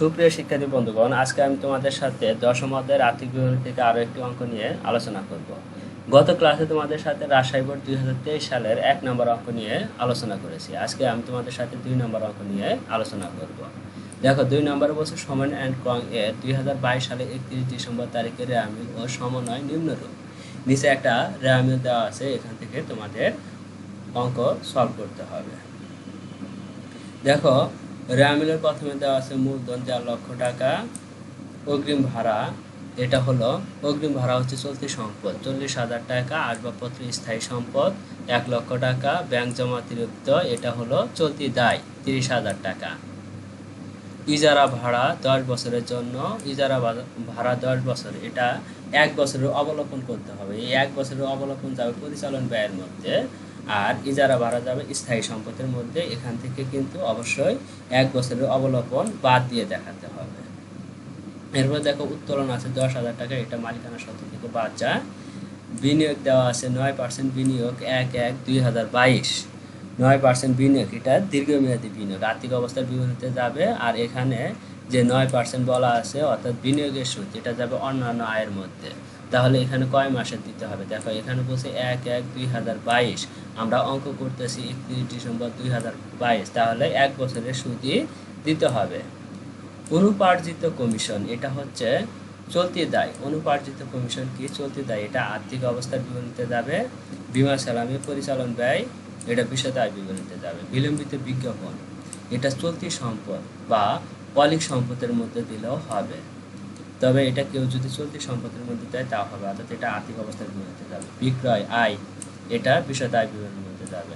সুপ্রিয় শিক্ষার্থী বন্ধুগণ, আজকে আমি তোমাদের সাথে দশম অধ্যায়ের আর্থিক বিবরণী থেকে আরও একটি অঙ্ক নিয়ে আলোচনা করব। গত ক্লাসে তোমাদের সাথে রাজশাহী বোর্ড দুই হাজার তেইশ সালের এক নম্বর অঙ্ক নিয়ে আলোচনা করেছি। আজকে আমি তোমাদের সাথে দুই নম্বর অঙ্ক নিয়ে আলোচনা করব। দেখো, দুই নম্বর বছর সমান অ্যান্ড ক্রং এর দুই হাজার বাইশ সালে একত্রিশ ডিসেম্বর তারিখে রেয়ামিল ও সমন্বয় নিম্নরূপ। নিচে একটা রেয়ামিল দেওয়া আছে, এখান থেকে তোমাদের অঙ্ক সলভ করতে হবে। দেখো রেয়ামিলের প্রথমে দেওয়া আছে মূলধন চার লক্ষ টাকা, অগ্রিম ভাড়া, এটা হলো অগ্রিম ভাড়া হচ্ছে চলতি সম্পদ, চল্লিশ হাজার টাকা, আসবাবপত্র, স্থায়ী সম্পদ, এক লক্ষ টাকা, ব্যাংক জমা অতিরিক্ত এটা হলো চলতি দায়, তিরিশ হাজার টাকা। ইজারা ভাড়া দশ বছরের জন্য, ইজারা ভাড়া দশ বছর, এটা এক বছরের অবলোকন করতে হবে। এই এক বছরের অবলোকন যাবে পরিচালন ব্যয়ের মধ্যে। আর ইজারা ভাড়া যাবে স্থায়ী সম্পদের মধ্যে, এখান থেকে কিন্তু অবশ্যই এক বছরের অবলম্বন বাদ দিয়ে দেখাতে হবে। এরপর দেখো উত্তোলন আছে দশ হাজার টাকা, এটা মালিকানা সত্ত্ব থেকে বাদ যায় বিনিয়োগ দেওয়া আছে নয় পার্সেন্ট বিনিয়োগ এক এক দুই হাজার বাইশ। নয় পার্সেন্ট বিনিয়োগ, এটা দীর্ঘমেয়াদী বিনিয়োগ, আর্থিক অবস্থার বিবরণীতে যাবে। আর এখানে যে নয় পার্সেন্ট বলা আছে, অর্থাৎ বিনিয়োগের সুদ এটা যাবে অন্যান্য আয়ের মধ্যে। তাহলে এখানে কয় মাসের দিতে হবে? দেখো, এখানে বলছে এক এক দুই হাজার বাইশ। আমরা অঙ্ক করতেছি একত্রিশ ডিসেম্বর দুই হাজার বাইশ। তাহলে এক বছরের সুদই দিতে হবে। অনুপার্জিত কমিশন, এটা হচ্ছে চলতি দায়। অনুপার্জিত কমিশন কি? চলতি দায়। এটা আর্থিক অবস্থার বিবরণীতে যাবে, বিমা সালামি পরিচালন ব্যয়, এটা বিষয়দায় বিবরণীতে যাবে। বিলম্বিত বিজ্ঞাপন, এটা চলতি সম্পদ বা অলিক সম্পদের মধ্যে দিলেও হবে। তবে এটা কেউ যদি চলতি সম্পদের মধ্যে দেয়, তা হবে। অর্থাৎ এটা আর্থিক অবস্থার বিবরণীতে যাবে। বিক্রয়, আয়, এটা বিশদ আয় বিবরণের মধ্যে যাবে।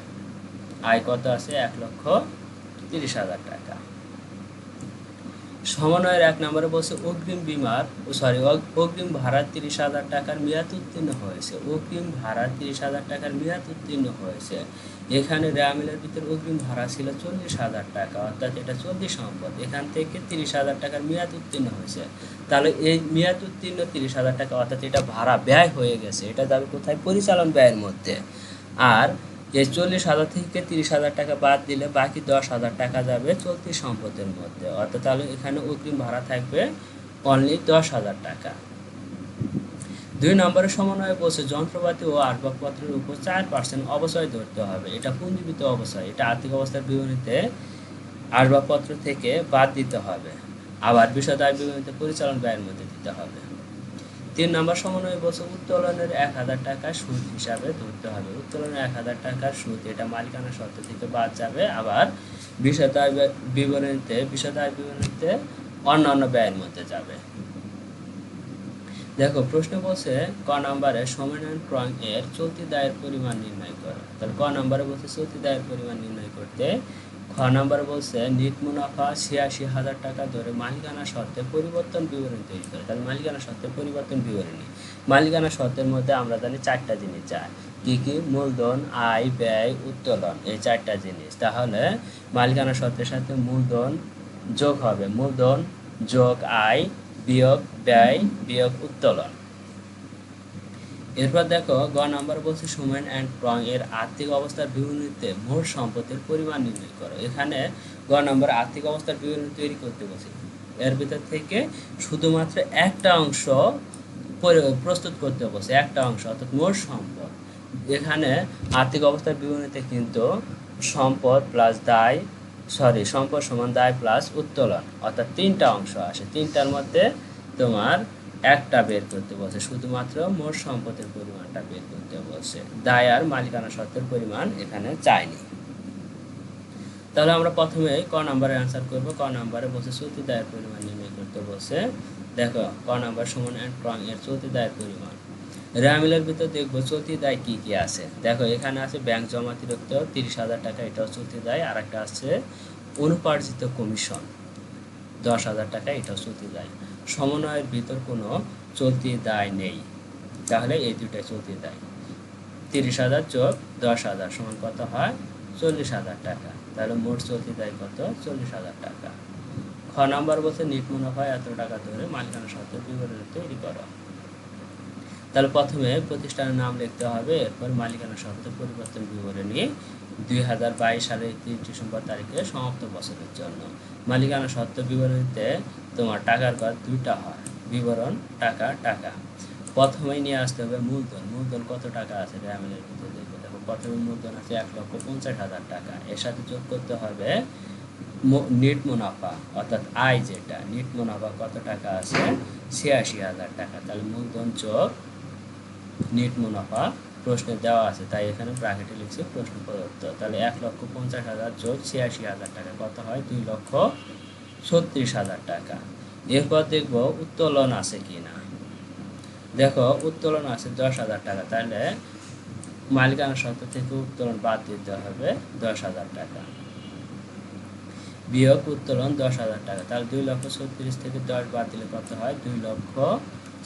আয় কত আছে? এক লক্ষ তিরিশ হাজার টাকা। সমন্বয়ের এক নম্বরে বলছে, অগ্রিম বিমার সরি অগ্রিম ভাড়া তিরিশ হাজার টাকার মেয়াদ উত্তীর্ণ হয়েছে। অগ্রিম ভাড়া তিরিশ হাজার টাকার মেয়াদ উত্তীর্ণ হয়েছে। এখানে রেয়ামিলের ভিতরে অগ্রিম ভাড়া ছিল চল্লিশ হাজার টাকা, অর্থাৎ এটা চল্লিশ সম্পদ। এখান থেকে তিরিশ হাজার টাকার মেয়াদ উত্তীর্ণ হয়েছে। তাহলে এই মেয়াদ উত্তীর্ণ তিরিশ হাজার টাকা, অর্থাৎ এটা ভাড়া ব্যয় হয়ে গেছে। এটা যাবে কোথায়? পরিচালন ব্যয়ের মধ্যে। আর এই চল্লিশ হাজার থেকে তিরিশ হাজার টাকা বাদ দিলে বাকি দশ হাজার টাকা যাবে চলতি সম্পদের মধ্যে। অর্থাৎ তাহলে এখানে অগ্রিম ভাড়া থাকবে অনলি দশ হাজার টাকা। দুই নম্বরের সমন্বয়ে বলছে, যন্ত্রপাতি ও আসবাবপত্রের উপর চার পার্সেন্ট অবচয় ধরতে হবে। এটা পুঞ্জীবিত অবচয় এটা আর্থিক অবস্থার বিবরণীতে আসবাবপত্র থেকে বাদ দিতে হবে। আবার বিষয় দায় বিবরণীতে পরিচালন ব্যয়ের মধ্যে দিতে হবে। তিন নম্বর সমন্বয় বলছে, উত্তোলনের এক হাজার টাকা সুদ হিসাবে ধরতে হবে। উত্তোলনের এক হাজার টাকার সুদ, এটা মালিকানা শর্ত থেকে বাদ যাবে। আবার বিষয়দায় ব্য- বিবরণীতে বিষয়দায় বিবরণীতে অন্যান্য ব্যয়ের মধ্যে যাবে। দেখো, প্রশ্ন বলছে, ক নম্বরে সমানায়ন ক্রয় এর চলতি দায়ের পরিমাণ নির্ণয় করো। তাহলে ক নম্বরে বলছে, চলতি দায়ের পরিমাণ নির্ণয় করতে খ নম্বরে বলছে, নিট মুনাফা ছিয়াশি হাজার টাকা ধরে মালিকানা শর্তে পরিবর্তন বিবরণী তৈরি করে। তাহলে মালিকানা শর্তে পরিবর্তন বিবরণী। মালিকানা শর্তের মধ্যে আমরা জানি চারটা জিনিস যায় কি কি? মূলধন, আয়, ব্যয়, উত্তোলন, এই চারটা জিনিস। তাহলে মালিকানা শর্তের সাথে মূলধন যোগ হবে। মূলধন যোগ আয়, বিয়োগ ব্যয়, বিয়োগ উত্তোলন। এরপর দেখো, গ নাম্বার বলছে সুমেন অ্যান্ড প্রং এর আর্থিক অবস্থার বিবরণীতে মোট সম্পদের পরিমাণ নির্ণয় করো। এখানে গ নাম্বার আর্থিক অবস্থার বিবরণী তৈরি করতে বলছে। এর ভিতর থেকে শুধুমাত্র একটা অংশ পরি- প্রস্তুত করতে বলছে, একটা অংশ, অর্থাৎ মোট সম্পদ। এখানে আর্থিক অবস্থার বিবরণীতে কিন্তু সম্পদ প্লাস দায় সরি সম্পদ সমান দায় প্লাস উত্তোলন, অর্থাৎ তিনটা অংশ আসে। তিনটার মধ্যে তোমার একটা বের করতে বলছে, শুধুমাত্র মোট সম্পদের পরিমাণটা বের করতে বলছে। দায় আর মালিকানা সত্ত্বের পরিমাণ এখানে চাইনি। তাহলে আমরা প্রথমে ক নাম্বারে অ্যান্সার করব। ক নাম্বারে বলছে, চলতি দায়ের পরিমাণ নির্ণয় করতে বলছে। দেখো, ক নাম্বার সমান অ্যান্ড ক্রং এর চলতি দায়ের পরিমাণ। রেয়ামিলের ভিতর দেখব চলতি দায় কী কী আছে। দেখো, এখানে আছে ব্যাংক জমা অতিরিক্ত তিরিশ হাজার টাকা, এটাও চলতি দায়। আর একটা আছে অনুপার্জিত কমিশন দশ হাজার টাকা, এটাও চলতি দায়। সমন্বয়ের ভিতর কোনো চলতি দায় নেই। তাহলে এই দুটাই চলতি দায়। তিরিশ হাজার যোগ দশ হাজার সমান কত হয়? চল্লিশ হাজার টাকা। তাহলে মোট চলতি দায় কত? চল্লিশ হাজার টাকা। খ নাম্বার বলছে, নিট মুনাফা এত টাকা ধরে মালিকানা সত্ত্বের বিবরণী তৈরি করো। তাহলে প্রথমে প্রতিষ্ঠানের নাম লিখতে হবে, এরপর মালিকানা শর্ত পরিবর্তন বিবরণী দুই হাজার বাইশ সালের তিরিশ ডিসেম্বর তারিখে সমাপ্ত বছরের জন্য। মালিকানা শর্ত বিবরণীতে তোমার টাকার কর দুইটা হয়। বিবরণ, টাকা টাকা। প্রথমেই নিয়ে আসতে হবে মূলধন। মূলধন কত টাকা আছে? র্যামেলের ভিতরে দেখবে দেখো, প্রথমে মূলধন আছে এক লক্ষ পঞ্চাশ হাজার টাকা। এর সাথে যোগ করতে হবে নেট মুনাফা, অর্থাৎ আয় যেটা। নেট মুনাফা কত টাকা আছে? ছিয়াশি হাজার টাকা। তাহলে মূলধন যোগ নেট মুনাফা প্রশ্নে দেওয়া আছে। তাই এখানে ব্র্যাকেটে লিখছে প্রশ্ন প্রদত্ত তাহলে এক লক্ষ পঞ্চাশ হাজার যোগ ছিয়াশি হাজার টাকা। কত হয়? দুই লক্ষ ছত্রিশ হাজার টাকা। এরপর দেখব উত্তোলন আছে কি না দেখো, উত্তোলন আছে দশ হাজার টাকা। তাহলে মালিকানা শর্ত থেকে উত্তোলন বাদ দিতে হবে দশ হাজার টাকা। বিয়োগ উত্তোলন দশ হাজার টাকা। তাহলে দুই লক্ষ ছত্রিশ থেকে দশ বাদ দিলে কত হয়? দুই লক্ষ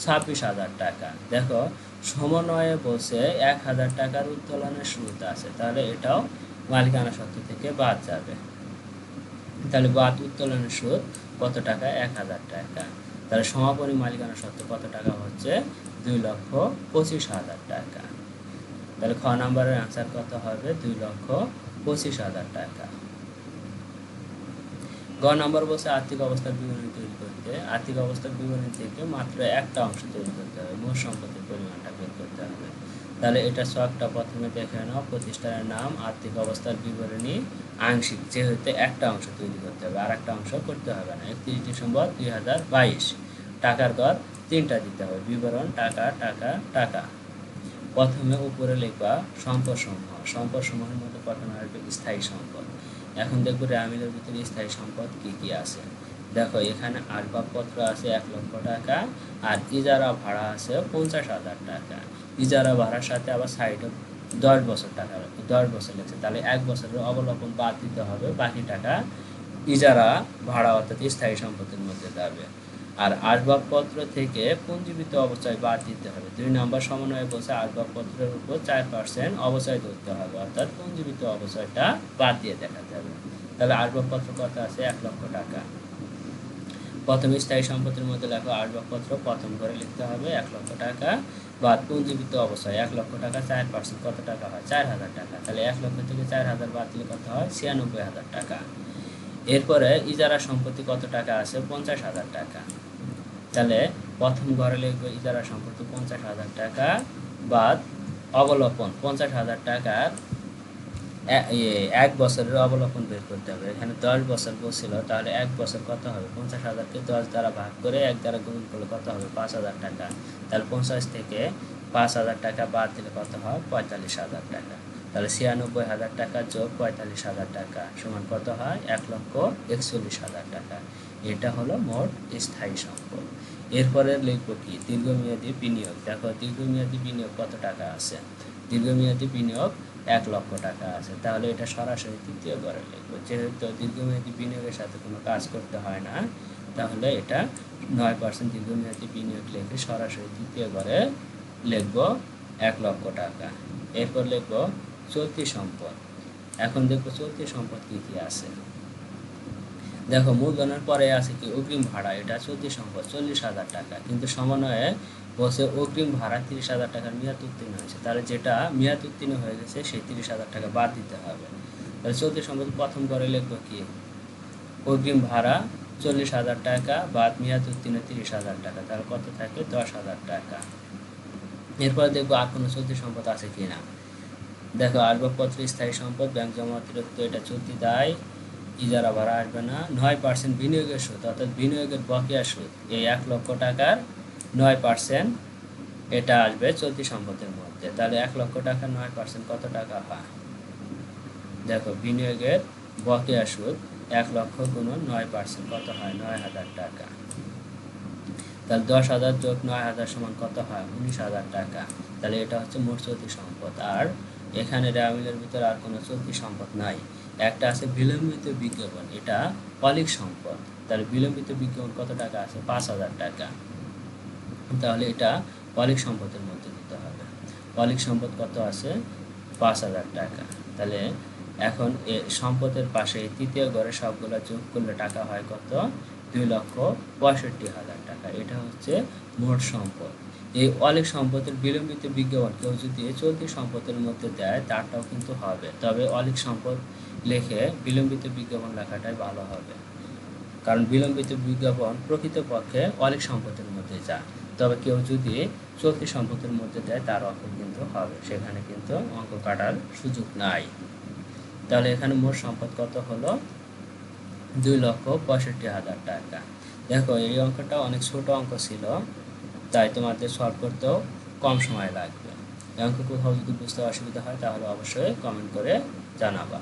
ছাব্বিশ হাজার টাকা। দেখো, সমন্বয়ে বসে এক হাজার টাকার উত্তোলনের সুদ আছে। তাহলে এটাও মালিকানা সত্ত্ব থেকে বাদ যাবে। তাহলে বাদ উত্তোলনের সুদ কত টাকা? এক হাজার টাকা। তাহলে সমাপনী মালিকানা সত্ত্ব কত টাকা হচ্ছে? দুই লক্ষ পঁচিশ হাজার টাকা। তাহলে খ নাম্বারের অ্যান্সার কত হবে? দুই লক্ষ পঁচিশ হাজার টাকা। গ নম্বর বলছে আর্থিক অবস্থার বিবরণী তৈরি করতে। আর্থিক অবস্থার বিবরণী থেকে মাত্র একটা অংশ তৈরি করতে হবে। মোট সম্পত্তির পরিমাণটা বের করতে হবে। তাহলে এটা ছকটা প্রথমে দেখে নাও। প্রতিষ্ঠানের নাম, আর্থিক অবস্থার বিবরণী আংশিক, যেহেতু একটা অংশ তৈরি করতে হবে আর একটা অংশ করতে হবে না। একত্রিশ ডিসেম্বর দুই হাজার বাইশ, টাকার দর তিনটা দিতে হবে। বিবরণ টাকা টাকা টাকা। প্রথমে উপরে লিখবা সম্পদ সমূহ। সম্পদ সমূহের মধ্যে প্রথমে আসবে স্থায়ী সম্পদ। এখন দেখব র্যামিলের ভিতরে স্থায়ী সম্পদ কি কি আছে? দেখো, এখানে আসবাবপত্র আছে এক লক্ষ টাকা, আর ইজারা ভাড়া আছে পঞ্চাশ হাজার টাকা। ইজারা ভাড়ার সাথে আবার সাইডে দশ বছর টাকা দশ বছর লেগেছে। তাহলে এক বছরের অবলম্বন বাদ দিতে হবে, বাকি টাকা ইজারা ভাড়া অর্থাৎ স্থায়ী সম্পত্তির মধ্যে যাবে আর আসবাবপত্র থেকে পুঞ্জীবিত অবচয় বাদ দিতে হবে। দুই নম্বর সমন্বয়ে বলছে আসবাবপত্রের উপর চার পার্সেন্ট অবচয় ধরতে হবে, অর্থাৎ পুঞ্জীবিত অবচয়টা বাদ দিয়ে দেখাতে যাবে তাহলে আসবাবপত্র কত আছে? এক লক্ষ টাকা। প্রথম স্থায়ী সম্পত্তির মধ্যে লেখো আসবাবপত্র, প্রথম করে লিখতে হবে এক লক্ষ টাকা। বাদ পুঞ্জীবিত অবস্থা এক লক্ষ টাকা, চার পার্সেন্ট কত টাকা হয়? চার হাজার টাকা। তাহলে এক লক্ষ থেকে চার হাজার বাদ দিলে কত হয়? ছিয়ানব্বই হাজার টাকা। এরপরে ইজারা সম্পত্তি কত টাকা আছে? পঞ্চাশ হাজার টাকা। তাহলে প্রথম ঘরে লিখবে ইজারা সম্পত্তি পঞ্চাশ হাজার টাকা, বাদ অবলোপন পঞ্চাশ হাজার টাকার এক বছরের অবলোপন বের করতে হবে। এখানে দশ বছর বসছিল তাহলে এক বছর কত হবে? পঞ্চাশ হাজারকে দশ দ্বারা ভাগ করে এক দ্বারা গুণ করলে কত হবে? পাঁচ হাজার টাকা। তাহলে পঞ্চাশ থেকে পাঁচ হাজার টাকা বাদ দিলে কত হয়? পঁয়তাল্লিশ হাজার টাকা। তাহলে ছিয়ানব্বই হাজার টাকা যোগ পঁয়তাল্লিশ হাজার টাকা সমান কত হয়? এক লক্ষ একচল্লিশ হাজার টাকা। এটা হলো মোট স্থায়ী সম্পদ। এরপরে লিখব কি? দীর্ঘমেয়াদী বিনিয়োগ। দেখো, দীর্ঘমেয়াদী বিনিয়োগ কত টাকা আছে? দীর্ঘমেয়াদী বিনিয়োগ এক লক্ষ টাকা আছে, তাহলে এটা সরাসরি তৃতীয় ঘরে লিখব যেহেতু দীর্ঘমেয়াদী বিনিয়োগের সাথে কোনো কাজ করতে হয় না, তাহলে এটা নয় পার্সেন্ট দীর্ঘমেয়াদী বিনিয়োগ লিখে সরাসরি তৃতীয় ঘরে লিখব এক লক্ষ টাকা। এরপর লিখব চলতি সম্পদ। এখন দেখব চলতি সম্পদ কী কী আছে। দেখো, মূলধনের পরে আছে কি? অগ্রিম ভাড়া, এটা চলতি সম্পদ, চল্লিশ হাজার টাকা। কিন্তু সমন্বয়ে বসে অগ্রিম ভাড়া তিরিশ হাজার টাকার মেয়াদ উত্তীর্ণ হয়েছে। তাহলে যেটা মেয়াদ উত্তীর্ণ হয়ে গেছে, সেই তিরিশ হাজার টাকা বাদ দিতে হবে। তাহলে চলতি সম্পদ প্রথম করে লিখব কি? অগ্রিম ভাড়া চল্লিশ হাজার টাকা, বাদ মেয়াদ উত্তীর্ণ তিরিশ হাজার টাকা। তাহলে কত থাকে? দশ হাজার টাকা। এরপর দেখব আর কোনো চলতি সম্পদ আছে কি না দেখো, আসবাবপত্র, স্থায়ী সম্পদ, ব্যাংক জমা, অতিরিক্ত, এটা চলতি দায়। ইজারা ভাড়া আসবে না, নয় পার্সেন্ট বিনিয়োগের সুদ, অর্থাৎ বিনিয়োগের বকেয়া সুদ। এই এক লক্ষ টাকার নয় পার্সেন্ট এটা আসবে চলতি সম্পদের মধ্যে। তাহলে এক লক্ষ টাকার নয় পার্সেন্ট কত টাকা হয়? দেখো, বিনিয়োগের বকেয়া সুদ এক লক্ষ গুণন নয় পার্সেন্ট কত হয়? নয় হাজার টাকা। তাহলে দশ হাজার যোগ নয় হাজার সমান কত হয়? উনিশ হাজার টাকা। তাহলে এটা হচ্ছে মোট চলতি সম্পদ। আর এখানে রেয়ামিলের ভিতরে আর কোনো চলতি সম্পদ নাই। একটা আছে বিলম্বিত বিজ্ঞাপন, এটা অলিক সম্পদ। তাহলে বিলম্বিত বিজ্ঞাপন কত টাকা আছে? পাঁচ হাজার টাকা। তাহলে এটা অলিক সম্পদের মধ্যে দিতে হবে। অলিক সম্পদ কত আছে? পাঁচ হাজার টাকা। তাহলে এখন এ সম্পদের পাশে তৃতীয় ঘরে সবগুলো যোগ করলে টাকা হয় কত? দুই লক্ষ পঁয়ষট্টি হাজার টাকা। এটা হচ্ছে মোট সম্পদ। এই অলিক সম্পদের বিলম্বিত বিজ্ঞাপন কেউ যদি চলতি সম্পদের মধ্যে দেয়, তারটাও কিন্তু হবে। তবে অলিক সম্পদ লেখে বিলম্বিত বিজ্ঞাপন লেখাটাই ভালো হবে। কারণ বিলম্বিত বিজ্ঞাপন প্রকৃতপক্ষে অনেক সম্পদের মধ্যে যায়। তবে কেউ যদি চলতি সম্পদের মধ্যে দেয়, তার অঙ্ক কিন্তু হবে। সেখানে কিন্তু অঙ্ক কাটার সুযোগ নাই। তাহলে এখানে মোট সম্পদ কত হলো? দুই লক্ষ পঁয়ষট্টি হাজার টাকা। দেখো, এই অঙ্কটা অনেক ছোট অঙ্ক ছিল, তাই তোমাদের সলভ করতেও কম সময় লাগবে। এই অঙ্ক কোথাও যদি বুঝতে অসুবিধা হয়, তাহলে অবশ্যই কমেন্ট করে জানাবা।